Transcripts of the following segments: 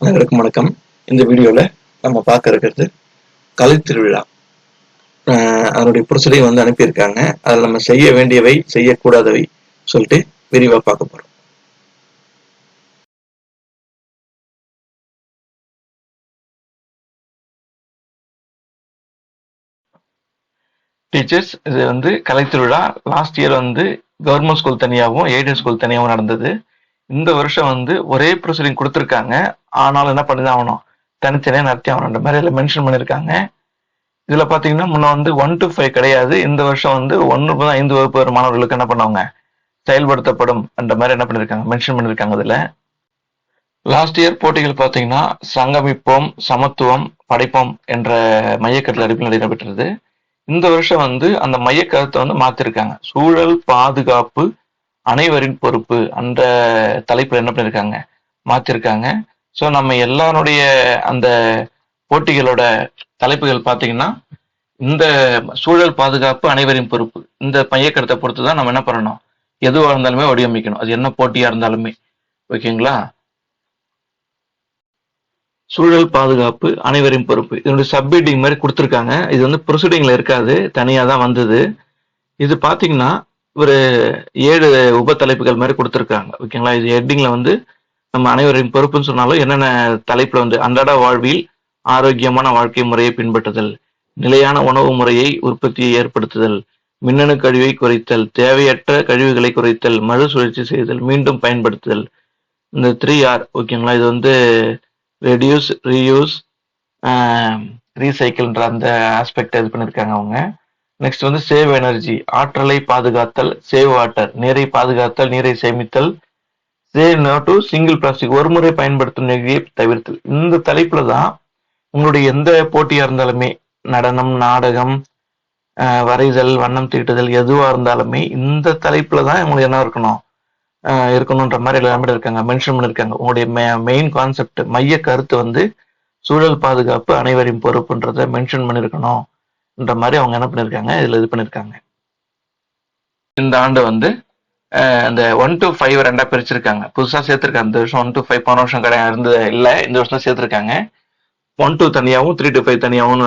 அனைவருக்கும் வணக்கம். இந்த வீடியோல நம்ம பார்க்க இருக்கிறது கலை திருவிழா. அதனுடைய ப்ரொசீடிங் வந்து அனுப்பியிருக்காங்க. அதில் நம்ம செய்ய வேண்டியவை செய்யக்கூடாதவை சொல்லிட்டு விரிவா பார்க்க போறோம். டீச்சர்ஸ் இது வந்து கலை திருவிழா. லாஸ்ட் இயர் வந்து கவர்மெண்ட் ஸ்கூல் தனியாகவும் எய்டட் ஸ்கூல் தனியாகவும் நடந்தது. இந்த வருஷம் வந்து ஒரே ப்ரொசீடிங் கொடுத்துருக்காங்க. ஆனாலும் என்ன பண்ணி தான் ஆகணும்? தனித்தனியாக நடத்தி ஆகணுன்ற மாதிரி இதில் மென்ஷன் பண்ணியிருக்காங்க. இதில் பார்த்தீங்கன்னா முன்ன வந்து ஒன் டு ஃபைவ் கிடையாது. இந்த வருஷம் வந்து ஒன்று முதல் ஐந்து வகுப்பு வரும் மாணவர்களுக்கு என்ன பண்ணுவாங்க? செயல்படுத்தப்படும் என்ற மாதிரி என்ன பண்ணியிருக்காங்க? மென்ஷன் பண்ணியிருக்காங்க இதில் லாஸ்ட் இயர் போட்டிகள் பார்த்தீங்கன்னா சங்கமிப்போம் சமத்துவம் படைப்போம் என்ற மையக்கருத்தில் அடிப்பில் நடைபெற்றது. இந்த வருஷம் வந்து அந்த மையக்கருத்தை வந்து மாற்றிருக்காங்க சூழல் பாதுகாப்பு அனைவரின் பொறுப்பு. அந்த தலைப்புல என்ன பண்ணிருக்காங்க மாத்திருக்காங்க. ஸோ நம்ம எல்லாருடைய அந்த போட்டிகளோட தலைப்புகள் பார்த்தீங்கன்னா இந்த சூழல் பாதுகாப்பு அனைவரின் பொறுப்பு. இந்த மையக்கருத்தை பொறுத்து தான் நம்ம என்ன பண்ணணும்? எதுவாக இருந்தாலுமே வடிவமைக்கணும். அது என்ன போட்டியா இருந்தாலுமே. ஓகேங்களா? சூழல் பாதுகாப்பு அனைவரின் பொறுப்பு. இதனுடைய சப்ஹெட்டிங் மாதிரி கொடுத்துருக்காங்க. இது வந்து ப்ரொசீடிங்ல இருக்காது. தனியாக தான் வந்தது. இது பார்த்தீங்கன்னா ஒரு ஏழு உப தலைப்புகள் மாதிரி கொடுத்துருக்காங்க. ஓகேங்களா இது ஹெட்டிங்ல வந்து நம்ம அனைவரின் பொறுப்புன்னு சொன்னாலும் என்னென்ன தலைப்புல வந்து அன்றாட வாழ்வில் ஆரோக்கியமான வாழ்க்கை முறையை பின்பற்றுதல் நிலையான உணவு முறையை உற்பத்தியை ஏற்படுத்துதல் மின்னணு கழிவை குறைத்தல் தேவையற்ற கழிவுகளை குறைத்தல் மறுசுழற்சி செய்தல் மீண்டும் பயன்படுத்துதல். இந்த த்ரீ ஆர் ஓகேங்களா இது வந்து ரெடியூஸ் ரீயூஸ் ரீசைக்கிள்ன்ற அந்த ஆஸ்பெக்ட் இது பண்ணியிருக்காங்க அவங்க. நெக்ஸ்ட் வந்து சேவ் எனர்ஜி ஆற்றலை பாதுகாத்தல் சேவ் வாட்டர் நீரை பாதுகாத்தல் நீரை சேமித்தல். Save no to single plastic ஒரு முறை பயன்படுத்தும் நெகிழியை தவிர்த்தல். இந்த தலைப்புல தான் உங்களுடைய எந்த போட்டியா இருந்தாலுமே நடனம் நாடகம் வரைதல் வண்ணம் தீட்டுதல் எதுவா இருந்தாலுமே இந்த தலைப்புல தான் உங்களுக்கு என்ன இருக்கணும்? இருக்கணுன்ற மாதிரி எல்லாமே இருக்காங்க மென்ஷன் பண்ணிருக்காங்க. உங்களுடைய மெயின் கான்செப்ட் மைய கருத்து வந்து சூழல் பாதுகாப்பு அனைவரின் பொறுப்புன்றத மென்ஷன் பண்ணியிருக்கணும் பண்ணிருக்கணும்ன்ற மாதிரி அவங்க என்ன பண்ணியிருக்காங்க இதில் இது பண்ணியிருக்காங்க இந்த ஆண்டு வந்து அந்த ஒன் டு ஃபைவ் ரெண்டாக பிரிச்சிருக்காங்க. புதுசாக சேர்த்துருக்காங்க. இந்த வருஷம் ஒன் டு ஃபைவ் போன வருஷம் கிடையாது இருந்தது? இல்லை இந்த வருஷம் சேர்த்துருக்காங்க. ஒன் டூ தனியாகவும் த்ரீ டு ஃபைவ் தனியாகவும்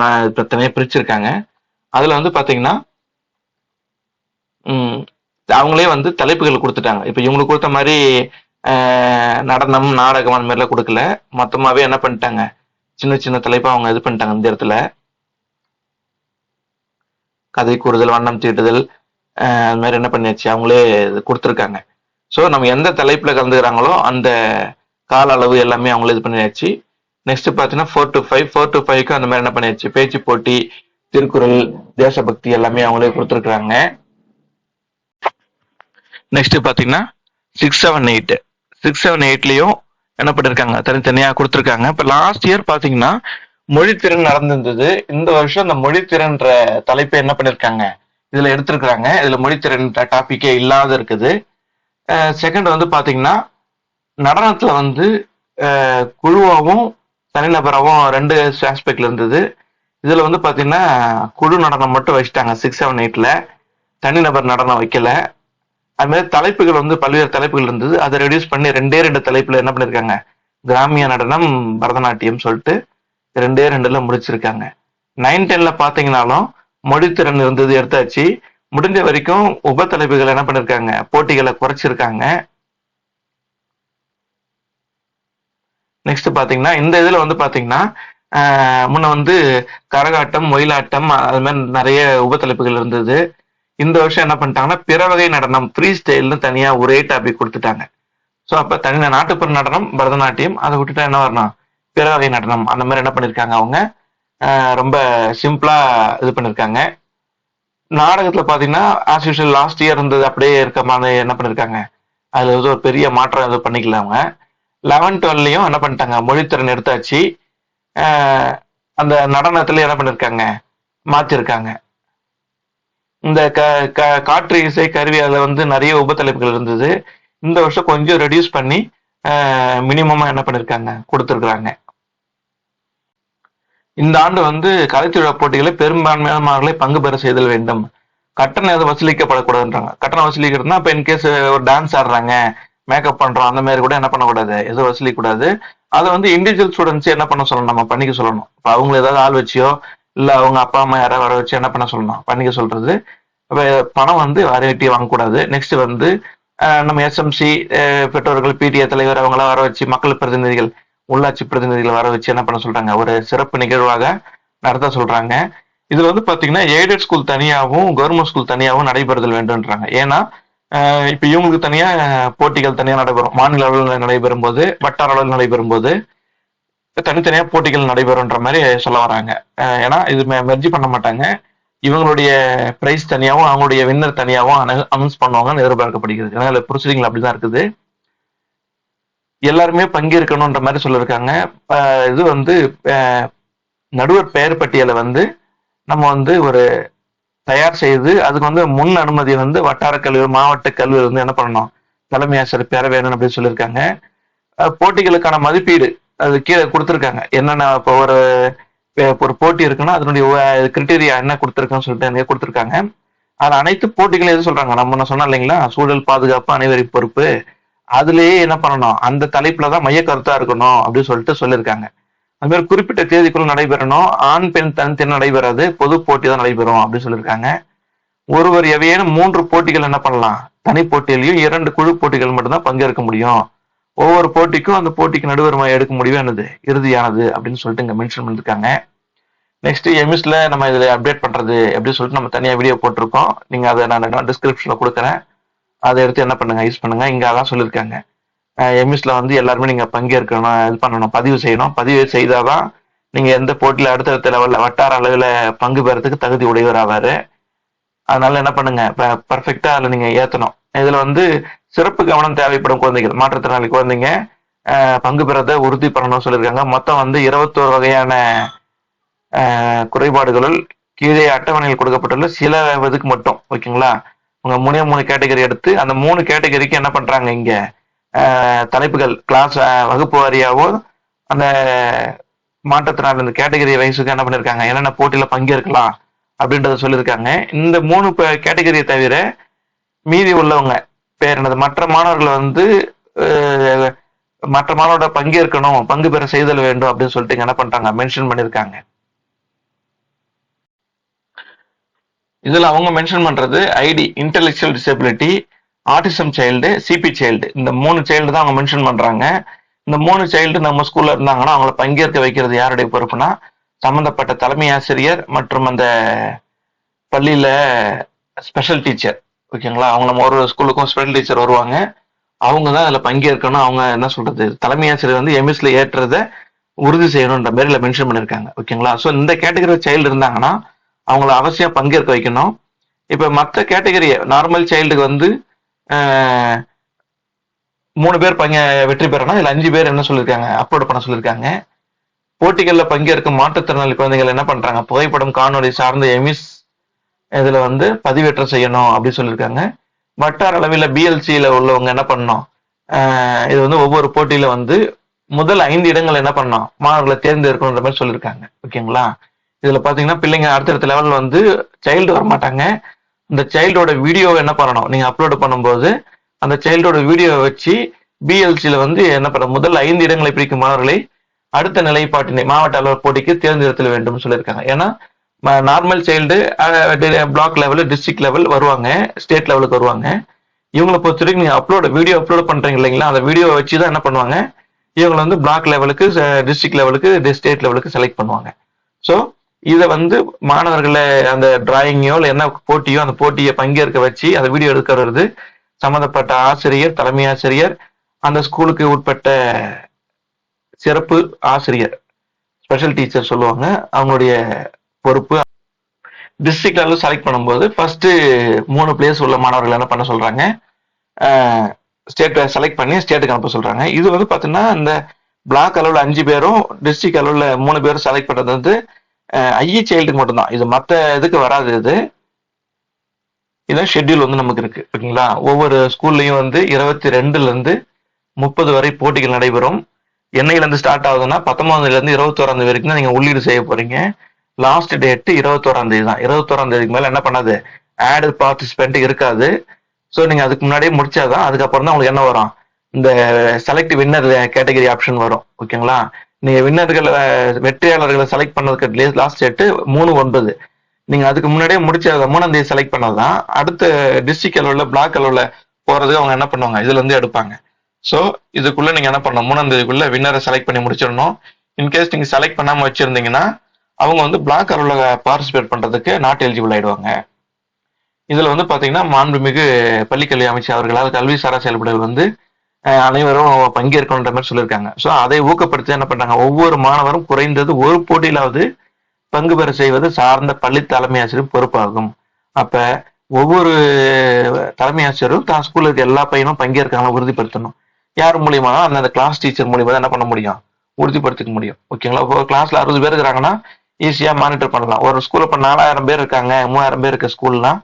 தனியாக பிரிச்சிருக்காங்க. அதில் வந்து பார்த்தீங்கன்னா அவங்களே வந்து தலைப்புகள் கொடுத்துட்டாங்க. இப்போ இவங்களுக்கு கொடுத்த மாதிரி நடனம் நாடகம் அந்த மாதிரிலாம் கொடுக்கல. மொத்தமாகவே என்ன பண்ணிட்டாங்க? சின்ன சின்ன தலைப்பாக அவங்க இது பண்ணிட்டாங்க இந்த இடத்துல. கதை கூறுதல் வண்ணம் தீட்டுதல் அது மாதிரி என்ன பண்ணியாச்சு? அவங்களே கொடுத்துருக்காங்க. ஸோ நம்ம எந்த தலைப்பில் கலந்துக்கிறாங்களோ அந்த கால அளவு எல்லாமே அவங்களே இது பண்ணியாச்சு. நெக்ஸ்ட் பார்த்தீங்கன்னா four to five four to ஃபைவ்க்கு அந்த மாதிரி என்ன பண்ணியாச்சு? பேச்சு போட்டி திருக்குறள் தேசபக்தி எல்லாமே அவங்களே கொடுத்துருக்குறாங்க. நெக்ஸ்ட் பார்த்தீங்கன்னா six seven eight six seven எயிட்லையும் என்ன பண்ணிருக்காங்க? தனித்தனியாக கொடுத்துருக்காங்க. இப்போ லாஸ்ட் இயர் பார்த்தீங்கன்னா மொழித்திறன் நடந்திருந்தது. இந்த வருஷம் அந்த மொழித்திறன்ற தலைப்பை என்ன பண்ணிருக்காங்க? இதுல எடுத்திருக்கிறாங்க. இதுல மொழித்திறன் டாபிக்கே இல்லாத இருக்குது. செகண்ட் வந்து பாத்தீங்கன்னா நடனத்துல வந்து குழுவாகவும் தனிநபராகவும் ரெண்டு ஆஸ்பெக்ட்ல இருந்தது. இதுல வந்து பாத்தீங்கன்னா குழு நடனம் மட்டும் வச்சுட்டாங்க. சிக்ஸ் செவன் எயிட்ல தனிநபர் நடனம் வைக்கல. அது மாதிரி தலைப்புகள் வந்து பல்வேறு தலைப்புகள் இருந்தது. அதை ரெடியூஸ் பண்ணி ரெண்டே ரெண்டு தலைப்புல என்ன பண்ணிருக்காங்க? கிராமிய நடனம் பரதநாட்டியம் சொல்லிட்டு ரெண்டே ரெண்டுல முடிச்சிருக்காங்க. நைன் டென்ல பாத்தீங்கன்னாலும் மொழித்திறன் இருந்தது எடுத்தாச்சு. முடிஞ்ச வரைக்கும் உப தலைப்புகள் என்ன பண்ணிருக்காங்க? போட்டிகளை குறைச்சிருக்காங்க. நெக்ஸ்ட் பாத்தீங்கன்னா இந்த இதுல வந்து பாத்தீங்கன்னா முன்ன வந்து கரகாட்டம் ஒயிலாட்டம் அது மாதிரி நிறைய உபத்தலைப்புகள் இருந்தது. இந்த வருஷம் என்ன பண்ணிட்டாங்கன்னா பிற வகை நடனம் ஃப்ரீ ஸ்டைல்னு தனியா ஒரே டாபிக் கொடுத்துட்டாங்க. ஸோ அப்ப தனி நாட்டுப்புற நடனம் பரதநாட்டியம் அதை விட்டுட்டா என்ன வரணும்? பிறவகை நடனம். அந்த மாதிரி என்ன பண்ணிருக்காங்க அவங்க? ரொம்ப சிம்பிளா இது பண்ணிருக்காங்க. நாடகத்துல பாத்தீங்கன்னா ஆஸ் யூஷுவல் லாஸ்ட் இயர் இருந்தது அப்படியே இருக்க மாதிரி என்ன பண்ணிருக்காங்க? அதுல வந்து ஒரு பெரிய மாற்றம் எதுவும் பண்ணிக்கல அவங்க. லெவன் டுவெல்லையும் என்ன பண்ணிட்டாங்க? மொழித்திறன் எடுத்தாச்சு. அந்த நடனத்துல என்ன பண்ணிருக்காங்க? மாத்திருக்காங்க. இந்த க க காற்று இசை கருவி அதில் வந்து நிறைய உபத்தலைப்புகள் இருந்தது. இந்த வருஷம் கொஞ்சம் ரெடியூஸ் பண்ணி மினிமமா என்ன பண்ணிருக்காங்க? கொடுத்துருக்குறாங்க. இந்த ஆண்டு வந்து கலைத்திருவிழா போட்டிகளில் பெரும்பான்மையான மாணவர்களை பங்கு பெற செய்தல் வேண்டும். கட்டணம் எதுவும் வசூலிக்கப்படக்கூடாதுன்றாங்க. கட்டணம் வசூலிக்கிறதுனா இப்போ இன்கேஸ் ஒரு டான்ஸ் ஆடுறாங்க மேக்கப் பண்றோம் அந்த மாதிரி கூட என்ன பண்ணக்கூடாது? எதுவும் வசூலிக்க கூடாது அதை வந்து இண்டிவிஜுவல் ஸ்டூடெண்ட்ஸ் என்ன பண்ண சொல்லணும்? நம்ம பண்ணிக்க சொல்லணும். இப்போ அவங்க ஏதாவது ஆள் வச்சியோ இல்ல அவங்க அப்பா அம்மா யாராவது வர வச்சு என்ன பண்ண சொல்லணும்? பண்ணிக்க சொல்றது. பணம் வந்து யாரையட்டி வாங்கக்கூடாது. நெக்ஸ்ட் வந்து நம்ம எஸ்எம்சி பெற்றோர்கள் பிடிஏ தலைவர் அவங்களாம் வர வச்சு மக்கள் பிரதிநிதிகள் உள்ளாட்சி பிரதிநிதிகள் வர வச்சு என்ன பண்ண சொல்றாங்க? ஒரு சிறப்பு நிகழ்வாக நடத்த சொல்றாங்க. இதுல வந்து பாத்தீங்கன்னா எய்டட் ஸ்கூல் தனியாகவும் கவர்மெண்ட் ஸ்கூல் தனியாகவும் நடைபெறுதல் வேண்டும்ன்றாங்க. ஏன்னா இப்ப இவங்களுக்கு தனியா போட்டிகள் தனியா நடைபெறும். மாநில அளவில் நடைபெறும் போது வட்டார அளவில் நடைபெறும் போது தனித்தனியா போட்டிகள் நடைபெறும்ன்ற மாதிரி சொல்ல வராங்க. ஏன்னா இது மெர்ஜி பண்ண மாட்டாங்க. இவங்களுடைய பிரைஸ் தனியாகவும் அவங்களுடைய வின்னர் தனியாகவும் அனௌன்ஸ் பண்ணுவாங்கன்னு எதிர்பார்க்கப்படுகிறது. ஏன்னா இதுல ப்ரொசீடிங் அப்படிதான் இருக்குது. எல்லாருமே பங்கேற்கணுன்ற மாதிரி சொல்லியிருக்காங்க இது வந்து நடுவர் பெயர் பட்டியலை வந்து நம்ம வந்து ஒரு தயார் செய்து அதுக்கு வந்து முன் அனுமதி வந்து வட்டார கல்வி மாவட்ட கல்வி வந்து என்ன பண்ணணும்? தலைமை ஆசிரியர் பெற வேணும் அப்படின்னு சொல்லியிருக்காங்க போட்டிகளுக்கான மதிப்பீடு அது கீழே கொடுத்துருக்காங்க. என்னென்ன இப்போ ஒரு ஒரு போட்டி இருக்குன்னா அதனுடைய கிரிட்டீரியா என்ன கொடுத்துருக்குன்னு சொல்லிட்டு கொடுத்துருக்காங்க. அது அனைத்து போட்டிகளும் எது சொல்றாங்க? நம்ம நான் சொன்னோம் இல்லைங்களா? சூழல் பாதுகாப்பு அனைவரின் பொறுப்பு அதுலயே என்ன பண்ணணும்? அந்த தலைப்புல தான் மைய கருத்தா இருக்கணும் அப்படின்னு சொல்லிட்டு சொல்லியிருக்காங்க. அது மாதிரி குறிப்பிட்ட தேதிக்குள்ள நடைபெறணும். ஆண் பெண் தனித்தனி நடைபெறாது. பொது போட்டி தான் நடைபெறும் அப்படின்னு சொல்லியிருக்காங்க. ஒருவர் எவையேனும் மூன்று போட்டிகள் என்ன பண்ணலாம்? தனி போட்டியிலையும் இரண்டு குழு போட்டிகள் மட்டும்தான் பங்கேற்க முடியும். ஒவ்வொரு போட்டிக்கும் அந்த போட்டிக்கு நடுவர் எடுக்க முடிவு என்னது? இறுதியானது அப்படின்னு சொல்லிட்டு இங்க மென்ஷன் பண்ணிருக்காங்க நெக்ஸ்ட் எமிஸ்ல நம்ம இதுல அப்டேட் பண்றது எப்படி சொல்லிட்டு நம்ம தனியா வீடியோ போட்டிருக்கோம். நீங்க அதை நான் டிஸ்கிரிப்ஷன்ல கொடுக்குறேன். அதை எடுத்து என்ன பண்ணுங்க யூஸ் பண்ணுங்க. இங்க அதான் சொல்லியிருக்காங்க. எம்எஸ்ல வந்து எல்லாருமே நீங்க பங்கேற்கணும் இது பண்ணணும் பதிவு செய்யணும். பதிவு செய்தாதான் நீங்க எந்த போட்டியில அடுத்தடுத்த லெவல்ல வட்டார அளவுல பங்கு பெறதுக்கு தகுதி உடையவர் ஆவாரு. அதனால என்ன பண்ணுங்க பர்ஃபெக்டா அதுல நீங்க ஏத்தணும். இதுல வந்து சிறப்பு கவனம் தேவைப்படும் குழந்தைகள் மாற்றுத்திறனாளி குழந்தைங்க பங்கு பெறதை உறுதி பண்ணணும்னு சொல்லியிருக்காங்க. மொத்தம் வந்து இருபத்தோரு வகையான குறைபாடுகளுள் கீழே அட்டவணையில் கொடுக்கப்பட்டுள்ள சில இதுக்கு மட்டும் ஓகேங்களா உங்க மூணே மூணு கேட்டகரி எடுத்து அந்த மூணு கேட்டகரிக்கு என்ன பண்றாங்க இங்க? தலைப்புகள் கிளாஸ் வகுப்பு வாரியாவோ அந்த மாற்றத்தினால் இந்த கேட்டகரி வயசுக்கு என்ன பண்ணிருக்காங்க? என்னென்ன போட்டியில பங்கேற்கலாம் அப்படின்றத சொல்லியிருக்காங்க. இந்த மூணு கேட்டகரியை தவிர மீதி உள்ளவங்க பேர் என்னது மற்ற மாணவர்கள் வந்து மற்ற மாணவரோட பங்கேற்கணும் பங்கு பெற செய்தல் வேண்டும் அப்படின்னு சொல்லிட்டு என்ன பண்றாங்க? மென்ஷன் பண்ணியிருக்காங்க இதுல அவங்க மென்ஷன் பண்றது ID intellectual disability autism child CP child இந்த மூணு சைல்டு தான் அவங்க மென்ஷன் பண்றாங்க. இந்த மூணு சைல்டு நம்ம ஸ்கூல்ல இருந்தாங்கன்னா அவங்கள பங்கேற்க வைக்கிறது யாருடைய பொறுப்புனா சம்பந்தப்பட்ட தலைமை ஆசிரியர் மற்றும் அந்த பள்ளியில ஸ்பெஷல் டீச்சர் ஓகேங்களா அவங்க நம்ம ஒரு ஸ்கூலுக்கும் ஸ்பெஷல் டீச்சர் வருவாங்க. அவங்க தான் அதில் பங்கேற்கணும். அவங்க என்ன சொல்றது? தலைமை ஆசிரியர் வந்து எம்எஸ்ல ஏற்றுறத உறுதி செய்யணுன்ற மாதிரில மென்ஷன் பண்ணியிருக்காங்க. ஓகேங்களா ஸோ இந்த கேட்டகரி சைல்டு இருந்தாங்கன்னா அவங்கள அவசியம் பங்கேற்க வைக்கணும். இப்போ மற்ற கேட்டகரி நார்மல் சைல்டுக்கு வந்து மூணு பேர் பங்க வெற்றி பெறணும். இல்லை அஞ்சு பேர் என்ன சொல்லியிருக்காங்க அப்லோட் பண்ண சொல்லியிருக்காங்க போட்டிகளில் பங்கேற்கும் மாற்றுத்திறனாளி குழந்தைகள் என்ன பண்ணுறாங்க புகைப்படம் காணொலி சார்ந்த எமிஸ் இதில் வந்து பதிவேற்றம் செய்யணும் அப்படின்னு சொல்லியிருக்காங்க வட்டார அளவில் பிஎல்சியில் உள்ளவங்க என்ன பண்ணணும்? இது வந்து ஒவ்வொரு போட்டியில் வந்து முதல் ஐந்து இடங்கள் என்ன பண்ணணும்? மாணவர்களை தேர்ந்தெடுக்கணுன்ற மாதிரி சொல்லியிருக்காங்க ஓகேங்களா? இதுல பாத்தீங்கன்னா பிள்ளைங்க அடுத்தடுத்த லெவல் வந்து சைல்டு வர மாட்டாங்க இந்த சைல்டோட வீடியோவை என்ன பண்ணணும்? நீங்க அப்லோடு பண்ணும்போது அந்த சைல்டோட வீடியோவை வச்சு பிஎல்சியில வந்து என்ன பண்ண முதல் ஐந்து இடங்களை பிரிக்கும் மாணவர்களை அடுத்த நிலைப்பாட்டினை மாவட்ட அளவு போட்டிக்கு தேர்ந்தெடுத்தல் வேண்டும் சொல்லியிருக்காங்க. ஏன்னா normal child block level district level வருவாங்க. ஸ்டேட் லெவலுக்கு வருவாங்க. இவங்களை பொறுத்த வரைக்கும் நீங்க அப்லோடு வீடியோ அப்லோட் பண்றீங்க இல்லைங்களா? அந்த வீடியோ வச்சு தான் என்ன பண்ணுவாங்க? இவங்களை வந்து பிளாக் லெவலுக்கு டிஸ்ட்ரிக்ட் லெவலுக்கு ஸ்டேட் லெவலுக்கு செலக்ட் பண்ணுவாங்க. ஸோ இதை வந்து மாணவர்களை அந்த டிராயிங்கோ இல்லை என்ன போட்டியோ அந்த போட்டியை பங்கேற்க வச்சு அந்த வீடியோ எடுக்கிறது சம்மந்தப்பட்ட ஆசிரியர் தலைமை ஆசிரியர் அந்த ஸ்கூலுக்கு உட்பட்ட சிறப்பு ஆசிரியர் ஸ்பெஷல் டீச்சர் சொல்லுவாங்க. அவங்களுடைய பொறுப்பு. டிஸ்ட்ரிக்ட் லெவலில் செலக்ட் பண்ணும்போது ஃபர்ஸ்ட் மூணு பிளேஸ் உள்ள மாணவர்கள் என்ன பண்ண சொல்றாங்க? ஸ்டேட்டை செலக்ட் பண்ணி ஸ்டேட்டுக்கு அனுப்ப சொல்றாங்க. இது வந்து பார்த்தீங்கன்னா இந்த பிளாக் அளவில் அஞ்சு பேரும் டிஸ்ட்ரிக்ட் அளவில் மூணு பேரும் செலக்ட் பண்ணுறது வந்து ஐஇ சைல்டுக்கு மட்டும்தான். இது மற்ற இதுக்கு வராது இது. இதான் ஷெட்யூல் வந்து நமக்கு இருக்கு. ஓகேங்களா? ஒவ்வொரு ஸ்கூல்லையும் வந்து இருபத்தி ரெண்டுலேருந்து முப்பது வரை போட்டிகள் நடைபெறும். என்னையிலேருந்து ஸ்டார்ட் ஆகுதுன்னா பத்தொன்பதுல இருந்து இருபத்தோராம் தேதி வரைக்கும் தான் நீங்கள் உள்ளீடு செய்ய போகிறீங்க லாஸ்ட் டேட்டு இருபத்தோராம் தேதி தான். இருபத்தோராம் தேதிக்கு என்ன பண்ணாது? ஆடு பார்ட்டிசிபெண்ட் இருக்காது. ஸோ நீங்கள் அதுக்கு முன்னாடியே முடிச்சாதான் அதுக்கப்புறம் தான் உங்களுக்கு என்ன வரும்? இந்த செலக்ட் வின்னர் கேட்டகரி ஆப்ஷன் வரும். ஓகேங்களா? நீங்க வின்னர்களை வெற்றியாளர்களை செலக்ட் பண்ணதுக்கு லாஸ்ட் டேட்டு மூணு ஒன்பது. நீங்க அதுக்கு முன்னாடியே முடிச்ச மூணாம் தேதி செலக்ட் பண்ணதுதான் அடுத்த டிஸ்ட்ரிக்ட் அளவில் பிளாக் அளவில் போறதுக்கு அவங்க என்ன பண்ணுவாங்க? இதுல இருந்து எடுப்பாங்க. ஸோ இதுக்குள்ள நீங்க என்ன பண்ணணும்? மூணாம் தேதிக்குள்ள வின்னரை செலக்ட் பண்ணி முடிச்சிடணும். இன்கேஸ் நீங்க செலக்ட் பண்ணாம வச்சிருந்தீங்கன்னா அவங்க வந்து பிளாக் அளவில் பார்ட்டிசிபேட் பண்றதுக்கு நாட் எலிஜிபிள் ஆயிடுவாங்க. இதுல வந்து பாத்தீங்கன்னா மாண்புமிகு பள்ளிக்கல்வி அமைச்சர் அவர்களால் கல்வி சாரா செயல்பாடுகள் வந்து அனைவரும் பங்கேற்கணுன்ற மாதிரி சொல்லியிருக்காங்க. ஸோ அதை ஊக்கப்படுத்தி என்ன பண்றாங்க? ஒவ்வொரு மாணவரும் குறைந்தது ஒரு போட்டியிலாவது பங்கு பெற செய்வது சார்ந்த பள்ளி தலைமை ஆசிரியர் பொறுப்பாகும். அப்ப ஒவ்வொரு தலைமை ஆசிரியரும் தான் ஸ்கூல்ல இருக்க எல்லா பையனும் பங்கேற்காங்க உறுதிப்படுத்தணும். யார் மூலியமா? அந்த கிளாஸ் டீச்சர் மூலியமா தான் என்ன பண்ண முடியும்? உறுதிப்படுத்திக்க முடியும். ஓகேங்களா இப்போ கிளாஸ்ல அறுபது பேர் இருக்கிறாங்கன்னா ஈஸியா மானிட்டர் பண்ணலாம். ஒரு ஸ்கூல்ல இப்ப நாலாயிரம் பேர் இருக்காங்க மூவாயிரம் பேர் இருக்க ஸ்கூல்லாம்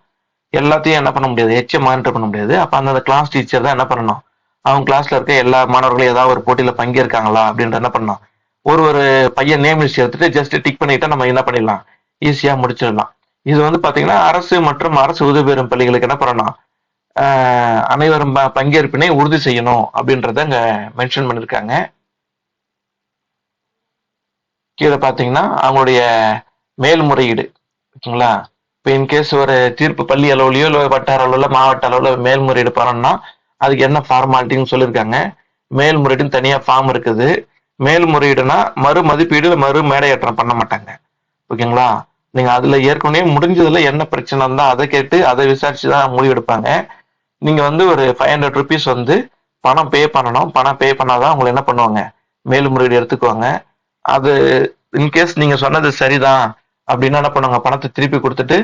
எல்லாத்தையும் என்ன பண்ண முடியாது? எச்ச மானிட்டர் பண்ண முடியாது. அப்ப அந்த கிளாஸ் டீச்சர் தான் என்ன பண்ணணும்? அவங்க கிளாஸ்ல இருக்க எல்லா மாணவர்களும் ஏதாவது ஒரு போட்டியில பங்கேற்காங்களா அப்படின்ற என்ன பண்ணலாம்? ஒரு ஒரு பையன் நேம் லிஸ்ட் எடுத்துட்டு ஜஸ்ட் டிக் பண்ணிட்டா நம்ம என்ன பண்ணிடலாம்? ஈஸியா முடிச்சிடலாம். இது வந்து பாத்தீங்கன்னா அரசு மற்றும் அரசு உதவி பெறும் பள்ளிகளுக்கு என்ன பண்ணணும் அனைவரும் ப- பங்கேற்பினை உறுதி செய்யணும் அப்படின்றத அங்க மென்ஷன் பண்ணிருக்காங்க. கீழே பாத்தீங்கன்னா அவங்களுடைய மேல்முறையீடு ஓகேங்களா? இப்போ இன்கேஸ் ஒரு தீர்ப்பு பள்ளி அளவுலயோ இல்லை வட்டார அளவுல மாவட்ட அளவுல மேல்முறையீடு பண்ணணும்னா அதுக்கு என்ன ஃபார்மாலிட்டின்னு சொல்லியிருக்காங்க. மேல்முறையீடுன்னு தனியாக ஃபார்ம் இருக்குது. மேல்முறையீடுனா மறு மதிப்பீடு மறு மேடையேற்றம் பண்ண மாட்டாங்க. ஓகேங்களா? நீங்க அதுல ஏற்கனவே முடிஞ்சதுல என்ன பிரச்சனை இருந்தா அதை கேட்டு அதை விசாரிச்சு தான் முடிவு எடுப்பாங்க நீங்க வந்து ஒரு ஃபைவ் ஹண்ட்ரட் ருபீஸ் வந்து பணம் பே பண்ணணும். பணம் பே பண்ணாதான் உங்களை என்ன பண்ணுவாங்க? மேல்முறையீடு எடுத்துக்குவாங்க. அது இன்கேஸ் நீங்க சொன்னது சரிதான் அப்படின்னா என்ன பண்ணுவாங்க? பணத்தை திருப்பி கொடுத்துட்டு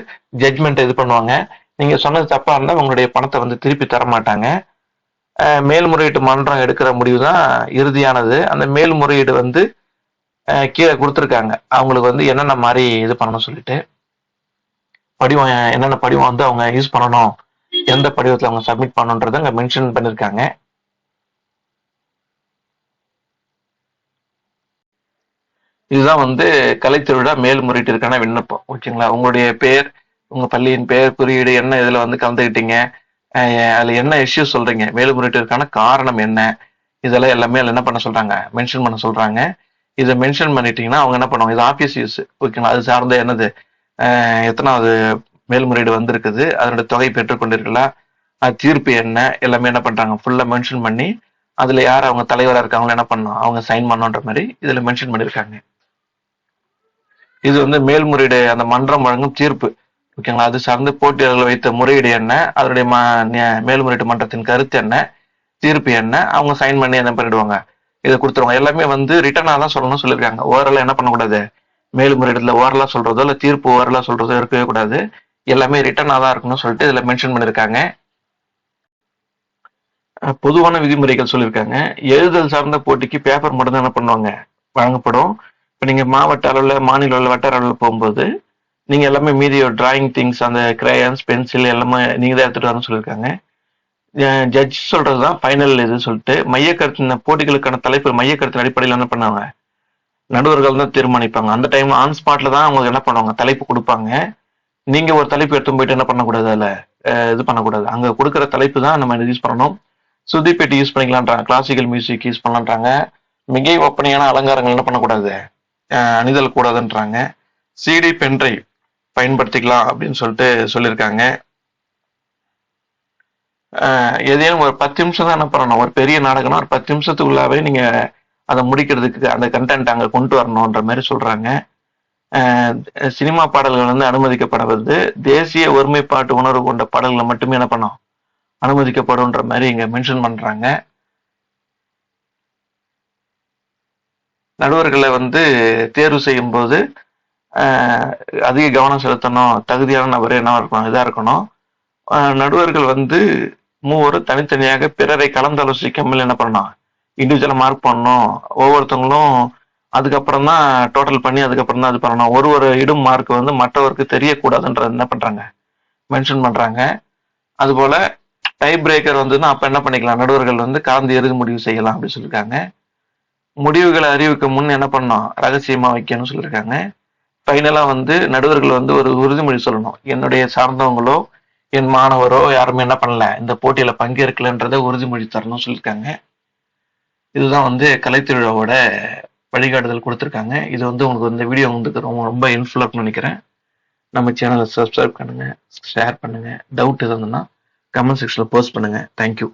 ஜட்மெண்ட் இது பண்ணுவாங்க. நீங்க சொன்னது தப்பா இருந்தா உங்களுடைய பணத்தை வந்து திருப்பி தர மாட்டாங்க மேல்முறையீட்டு மன்றம் எடுக்கிற முடிவு தான் இறுதியானது. அந்த மேல்முறையீடு வந்து கீழே கொடுத்துருக்காங்க. அவங்களுக்கு வந்து என்னென்ன மாதிரி இது பண்ணணும் சொல்லிட்டு. படிவம் என்னென்ன படிவம் வந்து அவங்க யூஸ் பண்ணணும் எந்த படிவத்தில் அவங்க சப்மிட் பண்ணணுன்றதை அங்கே மென்ஷன் பண்ணியிருக்காங்க இதுதான் வந்து கலைத்திருவிழா மேல்முறையீட்டிற்கான விண்ணப்பம். ஓகேங்களா? உங்களுடைய பேர் உங்கள் பள்ளியின் பேர் குறியீடு என்ன இதில் வந்து கலந்துக்கிட்டீங்க அதுல என்ன இஷ்யூ சொல்றீங்க? மேல்முறையீட்டிற்கான காரணம் என்ன? இதெல்லாம் எல்லாமே அதில் என்ன பண்ண சொல்றாங்க? மென்ஷன் பண்ண சொல்றாங்க. இதை மென்ஷன் பண்ணிட்டீங்கன்னா அவங்க என்ன பண்ணுவாங்க? இது ஆஃபீஸ் யூஸ் ஓகேங்களா அது சார்ந்த என்னது? எத்தனாவது மேல்முறையீடு வந்திருக்குது? அதனுடைய தொகை பெற்றுக்கொண்டிருக்கலா அது தீர்ப்பு என்ன? எல்லாமே என்ன பண்றாங்க? ஃபுல்லா மென்ஷன் பண்ணி அதுல யார் அவங்க தலைவராக இருக்காங்களோ என்ன பண்ணணும்? அவங்க சைன் பண்ணணுன்ற மாதிரி இதுல மென்ஷன் பண்ணியிருக்காங்க இது வந்து மேல்முறையீடு அந்த மன்றம் வழங்கும் தீர்ப்பு. ஓகேங்களா? அது சார்ந்து போட்டியாளர்கள் வைத்த முறையீடு என்ன? அதனுடைய ம- மேல்முறையீட்டு மன்றத்தின் கருத்து என்ன? தீர்ப்பு என்ன? அவங்க சைன் பண்ணி என்ன பண்ணிடுவாங்க இதை கொடுத்துருவாங்க. எல்லாமே வந்து ரிட்டர்னாக தான் சொல்லணும்னு சொல்லியிருக்காங்க. ஓரலாக என்ன பண்ணக்கூடாது? மேல்முறையீடுல ஓரலாக சொல்றதோ இல்லை தீர்ப்பு ஓரலாக சொல்றதோ இருக்கவே கூடாது. எல்லாமே ரிட்டர்னாக தான் இருக்கணும்னு சொல்லிட்டு இதில் மென்ஷன் பண்ணியிருக்காங்க. பொதுவான விதிமுறைகள் சொல்லியிருக்காங்க. எழுதல் சார்ந்த போட்டிக்கு பேப்பர் மட்டும் தான் என்ன பண்ணுவாங்க? வழங்கப்படும். இப்போ நீங்கள் மாவட்ட அளவில் மாநில அளவில் வட்டார அளவில் போகும்போது நீங்க எல்லாமே மீதி டிராயிங் திங்ஸ் அந்த கிரேயன்ஸ் பென்சில் எல்லாமே நீங்க தான் எடுத்துட்டு வரணும்னு சொல்லியிருக்காங்க. ஜட்ஜ் சொல்றதுதான் ஃபைனல் இது சொல்லிட்டு மையக்கருத்து இந்த போட்டிகளுக்கான தலைப்பு மையக்கருத்தின் அடிப்படையில் என்ன பண்ணுவாங்க? நடுவர்கள் தான் தீர்மானிப்பாங்க. அந்த டைம் ஆன் ஸ்பாட்ல தான் அவங்க என்ன பண்ணுவாங்க? தலைப்பு கொடுப்பாங்க. நீங்க ஒரு தலைப்பு எடுத்து போயிட்டு என்ன பண்ணக்கூடாது அதுல? இது பண்ணக்கூடாது. அங்க கொடுக்குற தலைப்பு தான் நம்ம யூஸ் பண்ணணும். சுதிப்பேட்டி யூஸ் பண்ணிக்கலான்றாங்க. கிளாசிக்கல் மியூசிக் யூஸ் பண்ணலான்றாங்க. மிகை ஒப்பனையான அலங்காரங்கள் என்ன பண்ணக்கூடாது? அணிதல் கூடாதுன்றாங்க. சிடி பென்ட்ரைவ் பயன்படுத்திக்கலாம் அப்படின்னு சொல்லிட்டு சொல்லியிருக்காங்க. எதையும் ஒரு பத்து நிமிஷம் தான் என்ன பண்ணணும்? ஒரு பெரிய நாடகம்னா ஒரு பத்து நிமிஷத்துக்குள்ளாவே நீங்க அதை முடிக்கிறதுக்கு அந்த கண்டென்ட் அங்கே கொண்டு வரணுன்ற மாதிரி சொல்றாங்க. சினிமா பாடல்கள் வந்து அனுமதிக்கப்படுவது தேசிய ஒருமைப்பாட்டு உணர்வு கொண்ட பாடல்களை மட்டுமே என்ன பண்ணும் அனுமதிக்கப்படும்ன்ற மாதிரி இங்க மென்ஷன் பண்றாங்க. நடுவர்களை வந்து தேர்வு செய்யும் போது அதிக கவனம் செலுத்தணும். தகுதியான நபர் என்ன இருக்கணும் இதாக இருக்கணும். நடுவர்கள் வந்து மூவரும் தனித்தனியாக பிறரை கலந்தாலோசிக்காமல் என்ன பண்ணணும்? இண்டிவிஜுவலாக மார்க் பண்ணணும். ஒவ்வொருத்தவங்களும் அதுக்கப்புறம் தான் டோட்டல் பண்ணி அதுக்கப்புறம் தான் இது பண்ணணும். ஒரு ஒரு இடும் மார்க் வந்து மற்றவருக்கு தெரியக்கூடாதுன்றது என்ன பண்றாங்க? மென்ஷன் பண்றாங்க. அதுபோல டை பிரேக்கர் வந்துன்னா அப்ப என்ன பண்ணிக்கலாம்? நடுவர்கள் வந்து கலந்து எருது முடிவு செய்யலாம் அப்படின்னு சொல்லியிருக்காங்க முடிவுகளை அறிவிக்க முன் என்ன பண்ணணும்? ரகசியமா வைக்கணும்னு சொல்லியிருக்காங்க ஃபைனலாக வந்து நடுவர்கள் வந்து ஒரு உறுதிமொழி சொல்லணும். என்னுடைய சார்ந்தவங்களோ என் மாணவரோ யாருமே என்ன பண்ணல. இந்த போட்டியில் பங்கேற்கலன்றத உறுதிமொழி தரணும்னு சொல்லியிருக்காங்க. இதுதான் வந்து கலைத்திருவிழாவோட வழிகாட்டுதல் கொடுத்துருக்காங்க. இது வந்து உங்களுக்கு இந்த வீடியோ வந்து ரொம்ப ரொம்ப யூஸ்ஃபுல்லாக நினைக்கிறேன். நம்ம சேனலை சப்ஸ்கிரைப் பண்ணுங்கள் ஷேர் பண்ணுங்கள் டவுட் இருந்ததுன்னா கமெண்ட் செக்ஷனில் போஸ்ட் பண்ணுங்கள் தேங்க்யூ